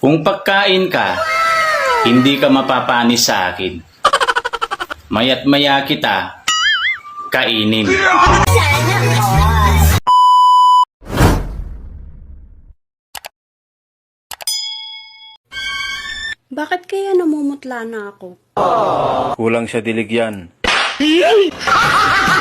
Kung pagkain ka, hindi ka mapapanis sa akin. Mayat maya kita, kainin. Bakit kaya namumutla na ako? Kulang siya diligyan.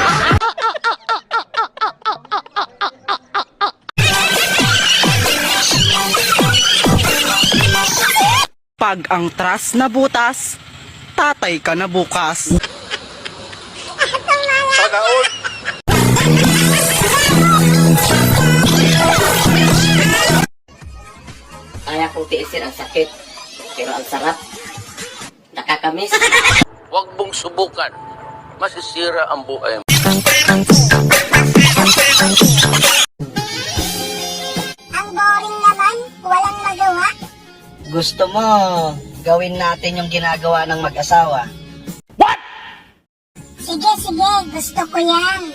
Pag ang trust na butas, tatay ka na bukas. Kaya ko tiisin ang sakit. Pero ang sarap. Nakakamiss. Huwag mong subukan. Masisira ang buhay mo. Gusto mo, gawin natin yung ginagawa ng mag-asawa. Sige, sige, gusto ko yan.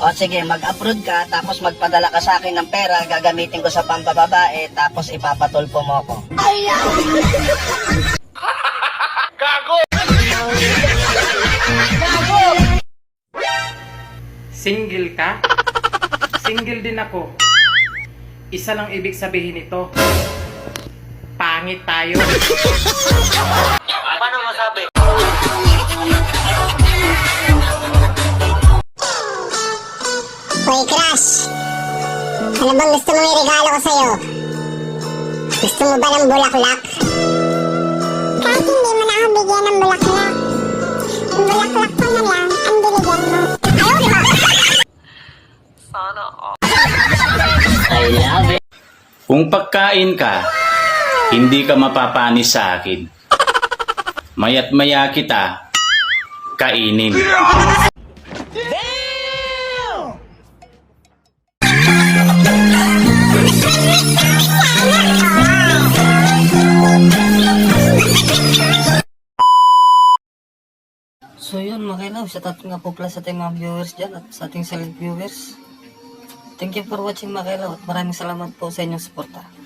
O sige, mag-upload ka, tapos magpadala ka sa akin ng pera, gagamitin ko sa pambababae, tapos ipapatulpo mo ko. Single ka? Single din ako. Isa lang ibig sabihin nito. Pangit tayo. Hoy, crush. Ano bang gusto mong iregalo ko sa'yo? Gusto mo ba ng bulaklak? Kahit hindi mo na ako bigyan ng bulaklak. Ang bulaklak ko na lang ang binigyan mo. Ayaw, di ba? I love it. Kung pagkain ka, hindi ka mapapanis sa akin. Mayat maya kita, kainin. So yun, mga love, shout out nga po sa ating mga viewers dyan at sa ating silent viewers. Thank you for watching mga love at maraming salamat po sa inyong suporta.